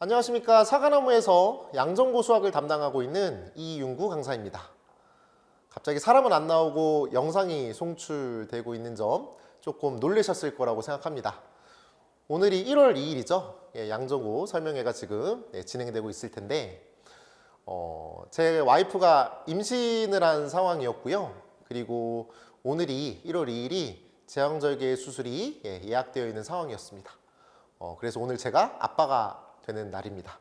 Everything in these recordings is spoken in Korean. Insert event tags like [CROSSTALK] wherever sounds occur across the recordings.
안녕하십니까 사과나무에서 양정고 수학을 담당하고 있는 이윤구 강사입니다. 갑자기 사람은 안 나오고 영상이 송출되고 있는 점 조금 놀라셨을 거라고 생각합니다. 오늘이 1월 2일이죠. 양정고 설명회가 지금 네, 진행되고 있을 텐데 어, 제 와이프가 임신을 한 상황이었고요. 그리고 오늘이 1월 2일이 제왕절개 수술이 예, 예약되어 있는 상황이었습니다. 어, 그래서 오늘 제가 아빠가 되는 날입니다.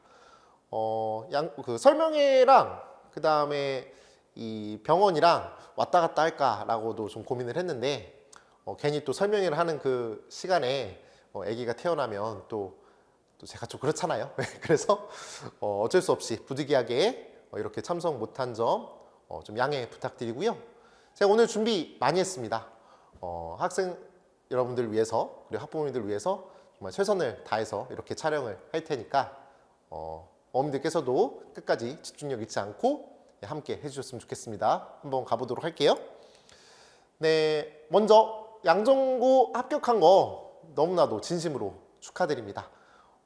어, 양, 그 설명회랑 그 다음에 이 병원이랑 왔다 갔다 할까라고도 좀 고민을 했는데 어, 괜히 또 설명회를 하는 그 시간에 어, 아기가 태어나면 또, 또 제가 좀 그렇잖아요. [LAUGHS] 그래서 어, 어쩔 수 없이 부득이하게 어, 이렇게 참석 못한 점 어, 좀 양해 부탁드리고요. 제가 오늘 준비 많이 했습니다. 어, 학생 여러분들 위해서 그리고 학부모님들 위해서 정말 최선을 다해서 이렇게 촬영을 할 테니까 어, 어머님들께서도 끝까지 집중력 잃지 않고 네, 함께 해주셨으면 좋겠습니다. 한번 가보도록 할게요. 네, 먼저 양정고 합격한 거 너무나도 진심으로 축하드립니다.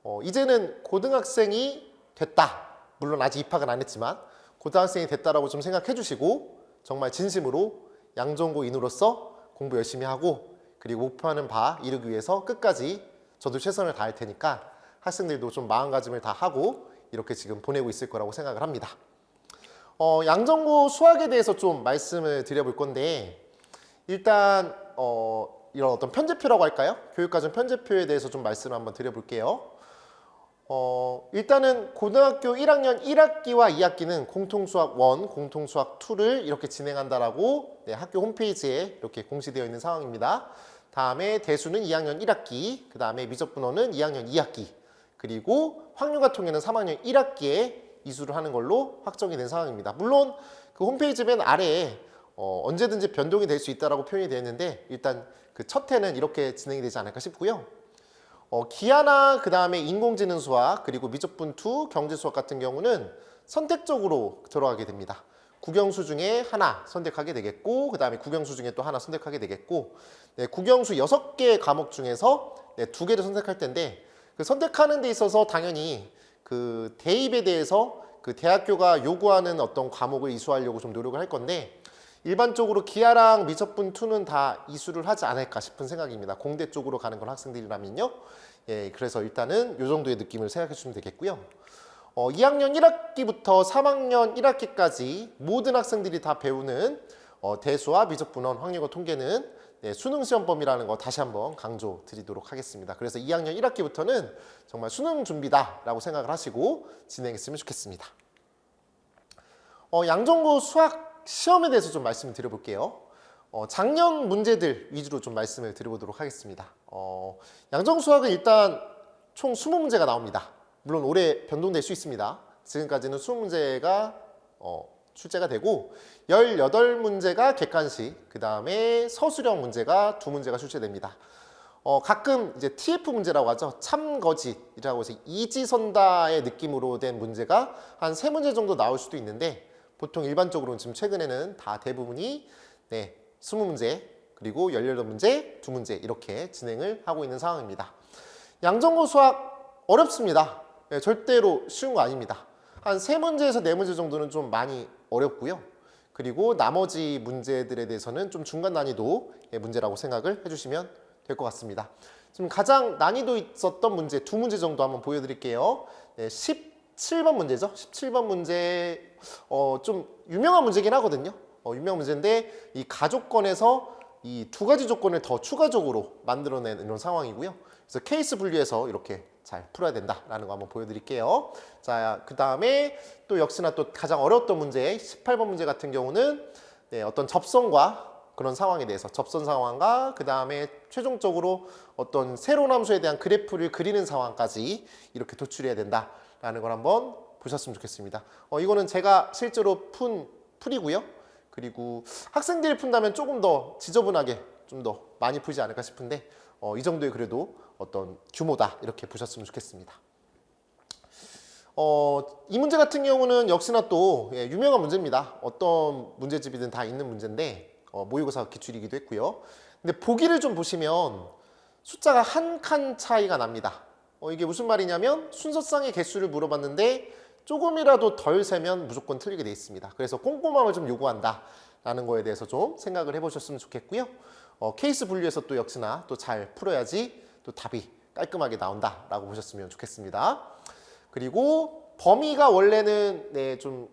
어, 이제는 고등학생이 됐다. 물론 아직 입학은 안 했지만 고등학생이 됐다라고 좀 생각해 주시고 정말 진심으로 양정고인으로서 공부 열심히 하고 그리고 목표하는 바 이루기 위해서 끝까지 저도 최선을 다할 테니까 학생들도 좀 마음가짐을 다 하고 이렇게 지금 보내고 있을 거라고 생각을 합니다. 어, 양정고 수학에 대해서 좀 말씀을 드려볼 건데 일단 어, 이런 어떤 편제표라고 할까요? 교육과정 편제표에 대해서 좀 말씀을 한번 드려볼게요. 어, 일단은 고등학교 1학년 1학기와 2학기는 공통수학 1, 공통수학 2를 이렇게 진행한다라고 네, 학교 홈페이지에 이렇게 공시되어 있는 상황입니다. 다음에 대수는 2학년 1학기, 그 다음에 미적분어는 2학년 2학기, 그리고 확률과 통계는 3학년 1학기에 이수를 하는 걸로 확정이 된 상황입니다. 물론 그 홈페이지 맨 아래에 어, 언제든지 변동이 될 수 있다라고 표현이 되어 있는데 일단 그 첫 해는 이렇게 진행이 되지 않을까 싶고요. 어, 기하나 그 다음에 인공지능 수학 그리고 미적분 2 경제 수학 같은 경우는 선택적으로 들어가게 됩니다. 국영수 중에 하나 선택하게 되겠고 그 다음에 국영수 중에 또 하나 선택하게 되겠고 네, 국영수 6개 과목 중에서 네, 두 개를 선택할 텐데 그 선택하는 데 있어서 당연히 그 대입에 대해서 그 대학교가 요구하는 어떤 과목을 이수하려고 좀 노력을 할 건데 일반적으로 기하랑 미적분 2는 다 이수를 하지 않을까 싶은 생각입니다. 공대 쪽으로 가는 건 학생들이라면요. 예, 그래서 일단은 요 정도의 느낌을 생각해 주시면 되겠고요. 어, 2학년 1학기부터 3학년 1학기까지 모든 학생들이 다 배우는 어, 대수와 미적분원, 확률과 통계는 네, 수능 시험 범위라는 거 다시 한번 강조 드리도록 하겠습니다. 그래서 2학년 1학기부터는 정말 수능 준비다라고 생각을 하시고 진행했으면 좋겠습니다. 어, 양정고 수학 시험에 대해서 좀 말씀을 드려볼게요. 어, 작년 문제들 위주로 좀 말씀을 드려보도록 하겠습니다. 어, 양정 수학은 일단 총 20문제가 나옵니다. 물론 올해 변동될 수 있습니다. 지금까지는 20문제가 어, 출제가 되고 18문제가 객관식, 그 다음에 서술형 문제가 두 문제가 출제됩니다. 어, 가끔 이제 TF 문제라고 하죠. 참거짓이라고 해서 이지선다의 느낌으로 된 문제가 한 세 문제 정도 나올 수도 있는데 보통 일반적으로는 지금 최근에는 다 대부분이 네, 20문제 그리고 18문제, 두 문제 이렇게 진행을 하고 있는 상황입니다. 양정고 수학 어렵습니다. 네, 절대로 쉬운 거 아닙니다. 한 세 문제에서 네 문제 정도는 좀 많이 어렵고요. 그리고 나머지 문제들에 대해서는 좀 중간 난이도 의 문제라고 생각을 해주시면 될 것 같습니다. 지금 가장 난이도 있었던 문제 두 문제 정도 한번 보여드릴게요. 네, 17번 문제죠. 17번 문제 어, 좀 유명한 문제긴 하거든요. 어, 유명한 문제인데 이 가족권에서 이 두 가지 조건을 더 추가적으로 만들어낸 이런 상황이고요. 그래서 케이스 분류해서 이렇게 잘 풀어야 된다라는 거 한번 보여드릴게요. 자, 그 다음에 또 역시나 또 가장 어려웠던 문제 18번 문제 같은 경우는 네, 어떤 접선과 그런 상황에 대해서 접선 상황과 그 다음에 최종적으로 어떤 새로운 함수에 대한 그래프를 그리는 상황까지 이렇게 도출해야 된다라는 걸 한번 보셨으면 좋겠습니다. 어, 이거는 제가 실제로 푼 풀이고요. 그리고 학생들이 푼다면 조금 더 지저분하게 좀 더 많이 풀지 않을까 싶은데 어, 이 정도의 그래도 어떤 규모다 이렇게 보셨으면 좋겠습니다. 어, 이 문제 같은 경우는 역시나 또 예, 유명한 문제입니다. 어떤 문제집이든 다 있는 문제인데 어, 모의고사 기출이기도 했고요. 근데 보기를 좀 보시면 숫자가 한 칸 차이가 납니다. 어, 이게 무슨 말이냐면 순서상의 개수를 물어봤는데 조금이라도 덜 세면 무조건 틀리게 돼 있습니다. 그래서 꼼꼼함을 좀 요구한다라는 거에 대해서 좀 생각을 해보셨으면 좋겠고요. 어, 케이스 분류에서 또 역시나 또 잘 풀어야지 또 답이 깔끔하게 나온다라고 보셨으면 좋겠습니다. 그리고 범위가 원래는 네, 좀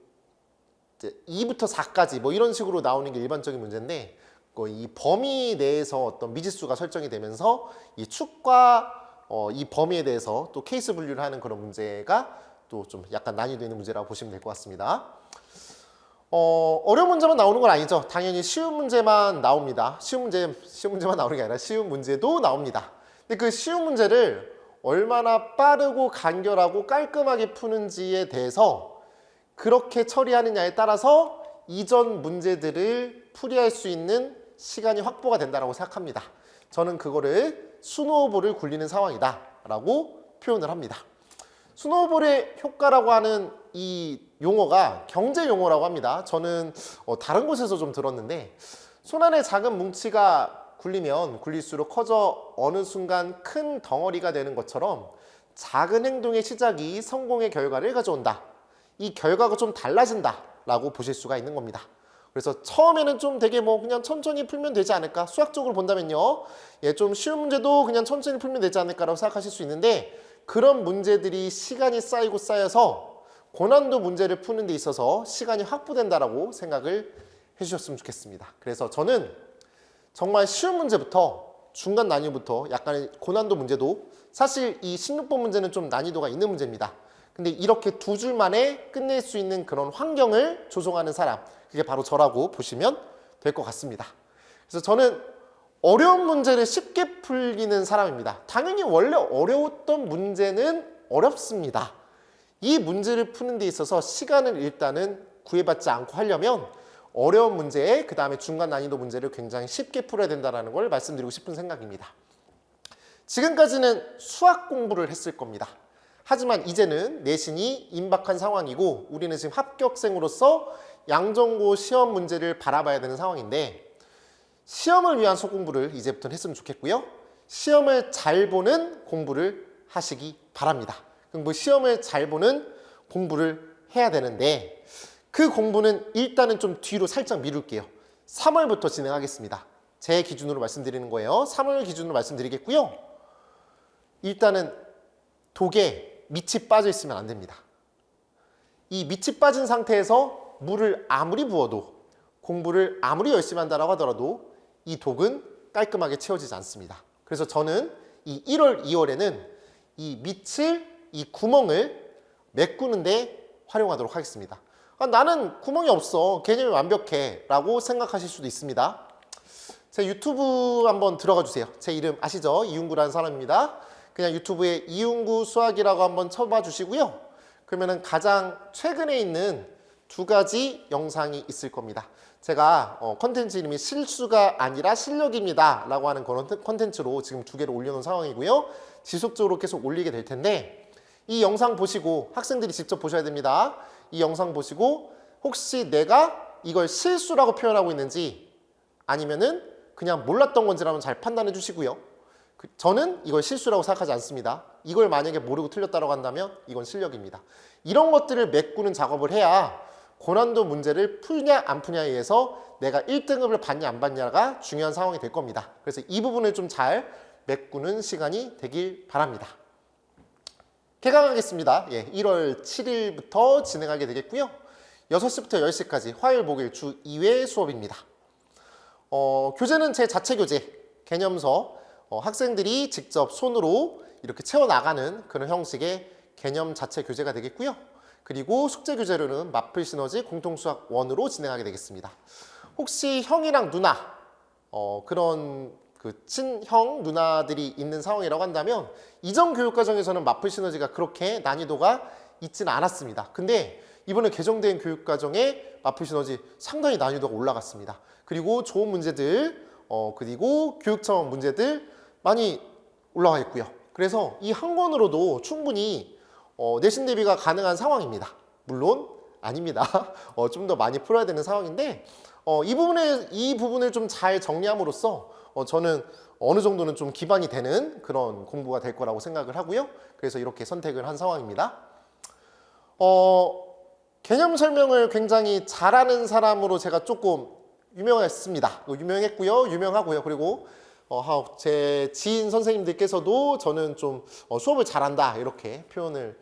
이제 2부터 4까지 뭐 이런 식으로 나오는 게 일반적인 문제인데 그이 범위 내에서 어떤 미지수가 설정이 되면서 이 축과 어, 이 범위에 대해서 또 케이스 분류를 하는 그런 문제가 또 좀 약간 난이도 있는 문제라고 보시면 될 것 같습니다. 어, 어려운 문제만 나오는 건 아니죠. 당연히 쉬운 문제만 나옵니다. 쉬운 문제, 쉬운 문제만 나오는 게 아니라 쉬운 문제도 나옵니다. 근데 그 쉬운 문제를 얼마나 빠르고 간결하고 깔끔하게 푸는지에 대해서 그렇게 처리하느냐에 따라서 이전 문제들을 풀이할 수 있는 시간이 확보가 된다고 생각합니다. 저는 그거를 스노우볼을 굴리는 상황이다 라고 표현을 합니다. 스노우볼의 효과라고 하는 이 용어가 경제 용어라고 합니다. 저는 어, 다른 곳에서 좀 들었는데 손 안에 작은 뭉치가 굴리면 굴릴수록 커져 어느 순간 큰 덩어리가 되는 것처럼 작은 행동의 시작이 성공의 결과를 가져온다. 이 결과가 좀 달라진다 라고 보실 수가 있는 겁니다. 그래서 처음에는 좀 되게 뭐 그냥 천천히 풀면 되지 않을까? 수학적으로 본다면요. 예, 좀 쉬운 문제도 그냥 천천히 풀면 되지 않을까라고 생각하실 수 있는데 그런 문제들이 시간이 쌓이고 쌓여서 고난도 문제를 푸는 데 있어서 시간이 확보된다라고 생각을 해주셨으면 좋겠습니다. 그래서 저는 정말 쉬운 문제부터 중간 난이도부터 약간의 고난도 문제도 사실 이 16번 문제는 좀 난이도가 있는 문제입니다. 근데 이렇게 두 줄 만에 끝낼 수 있는 그런 환경을 조성하는 사람, 그게 바로 저라고 보시면 될 것 같습니다. 그래서 저는 어려운 문제를 쉽게 풀리는 사람입니다. 당연히 원래 어려웠던 문제는 어렵습니다. 이 문제를 푸는 데 있어서 시간을 일단은 구애받지 않고 하려면 어려운 문제, 그 다음에 중간 난이도 문제를 굉장히 쉽게 풀어야 된다는 걸 말씀드리고 싶은 생각입니다. 지금까지는 수학 공부를 했을 겁니다. 하지만 이제는 내신이 임박한 상황이고 우리는 지금 합격생으로서 양정고 시험 문제를 바라봐야 되는 상황인데 시험을 위한 소공부를 이제부터 했으면 좋겠고요. 시험을 잘 보는 공부를 하시기 바랍니다. 그럼 뭐 시험을 잘 보는 공부를 해야 되는데 그 공부는 일단은 좀 뒤로 살짝 미룰게요. 3월부터 진행하겠습니다. 제 기준으로 말씀드리는 거예요. 3월 기준으로 말씀드리겠고요. 일단은 독에 밑이 빠져 있으면 안 됩니다. 이 밑이 빠진 상태에서 물을 아무리 부어도 공부를 아무리 열심히 한다라고 하더라도 이 독은 깔끔하게 채워지지 않습니다. 그래서 저는 이 1월, 2월에는 이 밑을 이 구멍을 메꾸는데 활용하도록 하겠습니다. 아, 나는 구멍이 없어. 개념이 완벽해. 라고 생각하실 수도 있습니다. 제 유튜브 한번 들어가 주세요. 제 이름 아시죠? 이윤구라는 사람입니다. 그냥 유튜브에 이윤구 수학이라고 한번 쳐봐 주시고요. 그러면은 가장 최근에 있는 두 가지 영상이 있을 겁니다. 제가 어, 컨텐츠 이름이 실수가 아니라 실력입니다. 라고 하는 그런 컨텐츠로 지금 두 개를 올려놓은 상황이고요. 지속적으로 계속 올리게 될 텐데 이 영상 보시고 학생들이 직접 보셔야 됩니다. 이 영상 보시고 혹시 내가 이걸 실수라고 표현하고 있는지 아니면은 그냥 몰랐던 건지라면 잘 판단해 주시고요. 그- 저는 이걸 실수라고 생각하지 않습니다. 이걸 만약에 모르고 틀렸다고 한다면 이건 실력입니다. 이런 것들을 메꾸는 작업을 해야 고난도 문제를 풀냐 안 풀냐에 의해서 내가 1등급을 받냐 안 받냐가 중요한 상황이 될 겁니다. 그래서 이 부분을 좀 잘 메꾸는 시간이 되길 바랍니다. 개강하겠습니다. 예, 1월 7일부터 진행하게 되겠고요. 6시부터 10시까지 화요일, 목요일 주 2회 수업입니다. 어, 교재는 제 자체 교재, 개념서, 어, 학생들이 직접 손으로 이렇게 채워나가는 그런 형식의 개념 자체 교재가 되겠고요. 그리고 숙제 교재로는 마플 시너지 공통수학 원으로 진행하게 되겠습니다. 혹시 형이랑 누나, 어, 그런 그 친형 누나들이 있는 상황이라고 한다면 이전 교육 과정에서는 마플 시너지가 그렇게 난이도가 있지는 않았습니다. 근데 이번에 개정된 교육 과정에 마플 시너지 상당히 난이도가 올라갔습니다. 그리고 좋은 문제들 어 그리고 교육청 문제들 많이 올라와 있고요. 그래서 이 한 권으로도 충분히 어, 내신 대비가 가능한 상황입니다. 물론 아닙니다. [LAUGHS] 어, 좀 더 많이 풀어야 되는 상황인데 어, 이 부분에 이 부분을 좀 잘 정리함으로써 어, 저는 어느 정도는 좀 기반이 되는 그런 공부가 될 거라고 생각을 하고요. 그래서 이렇게 선택을 한 상황입니다. 어, 개념 설명을 굉장히 잘하는 사람으로 제가 조금 유명했습니다. 어, 유명했고요, 유명하고요. 그리고 어, 하- 제 지인 선생님들께서도 저는 좀 어, 수업을 잘한다 이렇게 표현을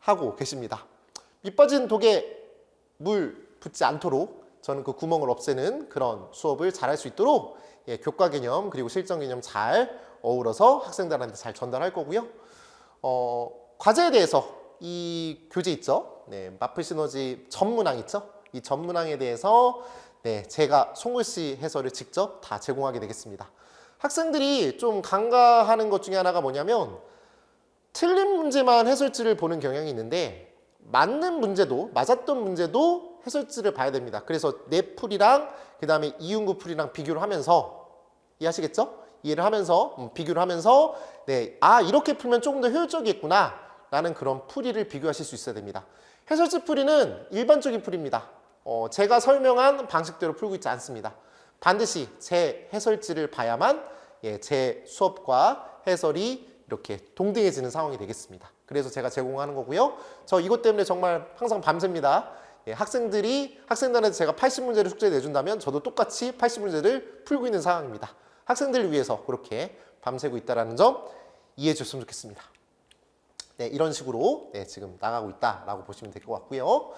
하고 계십니다. 밑 빠진 독에 물 붙지 않도록 저는 그 구멍을 없애는 그런 수업을 잘할 수 있도록 예, 교과 개념 그리고 실전 개념 잘 어우러서 학생들한테 잘 전달할 거고요. 어, 과제에 대해서 이 교재 있죠? 네, 마플 시너지 전문항 있죠? 이 전문항에 대해서 네, 제가 송글씨 해설을 직접 다 제공하게 되겠습니다. 학생들이 좀 간과하는 것 중에 하나가 뭐냐면 틀린 문제만 해설지를 보는 경향이 있는데 맞는 문제도 맞았던 문제도 해설지를 봐야 됩니다. 그래서 내 풀이랑 그 다음에 이윤구 풀이랑 비교를 하면서 이해하시겠죠? 이해를 하면서 음, 비교를 하면서 네, 아 이렇게 풀면 조금 더 효율적이겠구나 라는 그런 풀이를 비교하실 수 있어야 됩니다. 해설지 풀이는 일반적인 풀입니다. 어, 제가 설명한 방식대로 풀고 있지 않습니다. 반드시 제 해설지를 봐야만 예, 제 수업과 해설이 이렇게 동등해지는 상황이 되겠습니다. 그래서 제가 제공하는 거고요. 저 이것 때문에 정말 항상 밤새입니다. 예, 학생들이 학생들한테 제가 80문제를 숙제 내준다면 저도 똑같이 80문제를 풀고 있는 상황입니다. 학생들을 위해서 그렇게 밤새고 있다는 점 이해해 주셨으면 좋겠습니다. 네, 이런 식으로 네, 지금 나가고 있다라고 보시면 될 것 같고요.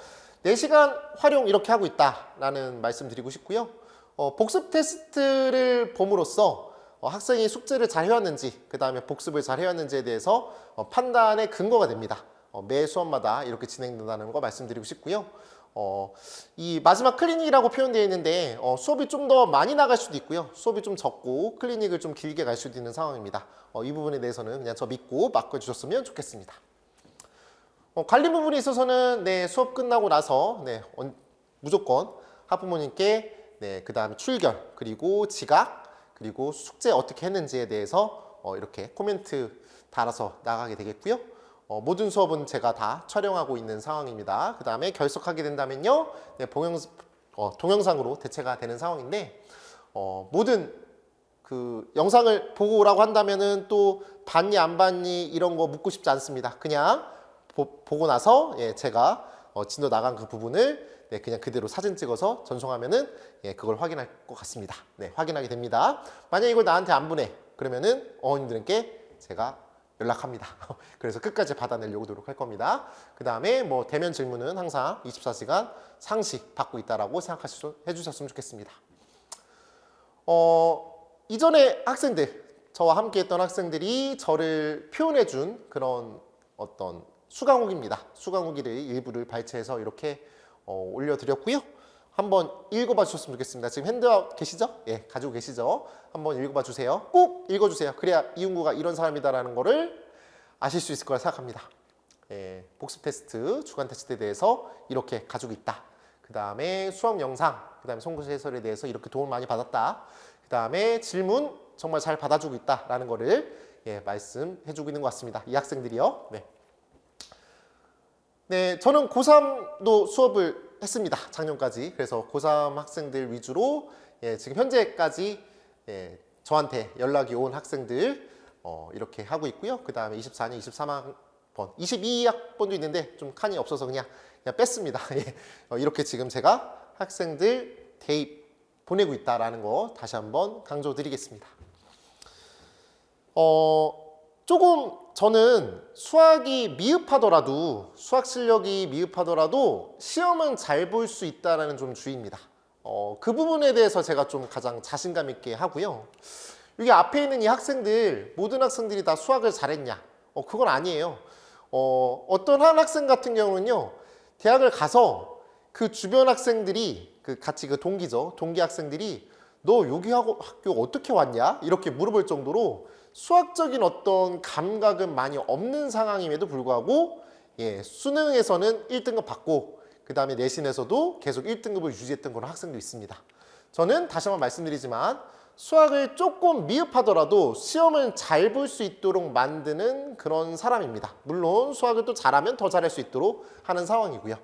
4시간 활용 이렇게 하고 있다라는 말씀 드리고 싶고요. 어, 복습 테스트를 봄으로써 어, 학생이 숙제를 잘 해왔는지, 그 다음에 복습을 잘 해왔는지에 대해서 어, 판단의 근거가 됩니다. 어, 매 수업마다 이렇게 진행된다는 거 말씀드리고 싶고요. 어, 이 마지막 클리닉이라고 표현되어 있는데 어, 수업이 좀 더 많이 나갈 수도 있고요. 수업이 좀 적고 클리닉을 좀 길게 갈 수도 있는 상황입니다. 어, 이 부분에 대해서는 그냥 저 믿고 맡겨주셨으면 좋겠습니다. 어, 관리 부분에 있어서는 네, 수업 끝나고 나서 네, 언- 무조건 학부모님께 네, 그 다음에 출결 그리고 지각 그리고 숙제 어떻게 했는지에 대해서 어, 이렇게 코멘트 달아서 나가게 되겠고요. 어, 모든 수업은 제가 다 촬영하고 있는 상황입니다. 그 다음에 결석하게 된다면요, 네, 동영, 어, 동영상으로 대체가 되는 상황인데 어, 모든 그 영상을 보고 오라고 한다면은 또 봤니 안 봤니 이런 거 묻고 싶지 않습니다. 그냥 보, 고 나서 예, 제가 어, 진도 나간 그 부분을 네, 그냥 그대로 사진 찍어서 전송하면은 예, 그걸 확인할 것 같습니다. 네, 확인하게 됩니다. 만약 이걸 나한테 안 보내 그러면은 어머님들께 제가 연락합니다. [LAUGHS] 그래서 끝까지 받아내려고 노력할 겁니다. 그 다음에 뭐 대면 질문은 항상 24시간 상시 받고 있다라고 생각하셔 해주셨으면 좋겠습니다. 어, 이전에 학생들, 저와 함께 했던 학생들이 저를 표현해 준 그런 어떤 수강후기입니다. 수강후기를 일부를 발췌해서 이렇게 어, 올려드렸고요. 한번 읽어봐 주셨으면 좋겠습니다. 지금 핸드아웃 계시죠? 예, 가지고 계시죠? 한번 읽어봐 주세요. 꼭 읽어주세요. 그래야 이윤구가 이런 사람이다라는 거를 아실 수 있을 거라 생각합니다. 예, 복습 테스트, 주간 테스트에 대해서 이렇게 가지고 있다. 그 다음에 수업 영상, 그 다음에 송구시 해설에 대해서 이렇게 도움을 많이 받았다. 그 다음에 질문 정말 잘 받아주고 있다라는 거를 예, 말씀해주고 있는 것 같습니다. 이 학생들이요. 네. 네, 저는 고3도 수업을 했습니다. 작년까지. 그래서 고3 학생들 위주로 예, 지금 현재까지 예, 저한테 연락이 온 학생들 어, 이렇게 하고 있고요. 그 다음에 24년 23학번, 22학번도 있는데 좀 칸이 없어서 그냥, 그냥 뺐습니다. [LAUGHS] 예, 어, 이렇게 지금 제가 학생들 대입 보내고 있다라는 거 다시 한번 강조드리겠습니다. 어, 조금 저는 수학이 미흡하더라도 수학 실력이 미흡하더라도 시험은 잘 볼 수 있다라는 좀 주의입니다. 어, 그 부분에 대해서 제가 좀 가장 자신감 있게 하고요. 여기 앞에 있는 이 학생들 모든 학생들이 다 수학을 잘했냐? 어, 그건 아니에요. 어, 어떤 한 학생 같은 경우는요. 대학을 가서 그 주변 학생들이 그 같이 그 동기죠. 동기 학생들이 너 여기 학교 어떻게 왔냐? 이렇게 물어볼 정도로 수학적인 어떤 감각은 많이 없는 상황임에도 불구하고 예, 수능에서는 1등급 받고 그 다음에 내신에서도 계속 1등급을 유지했던 그런 학생도 있습니다. 저는 다시 한번 말씀드리지만 수학을 조금 미흡하더라도 시험을 잘볼 수 있도록 만드는 그런 사람입니다. 물론 수학을 또 잘하면 더 잘할 수 있도록 하는 상황이고요.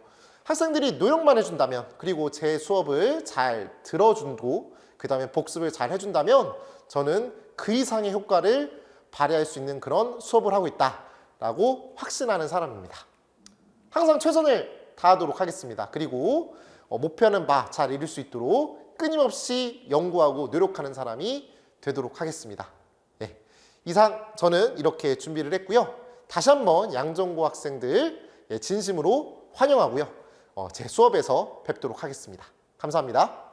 학생들이 노력만 해준다면 그리고 제 수업을 잘 들어주고 그 다음에 복습을 잘 해준다면 저는 그 이상의 효과를 발휘할 수 있는 그런 수업을 하고 있다라고 확신하는 사람입니다. 항상 최선을 다하도록 하겠습니다. 그리고 어, 목표하는 바 잘 이룰 수 있도록 끊임없이 연구하고 노력하는 사람이 되도록 하겠습니다. 네. 이상 저는 이렇게 준비를 했고요. 다시 한번 양정고 학생들 예, 진심으로 환영하고요. 어, 제 수업에서 뵙도록 하겠습니다. 감사합니다.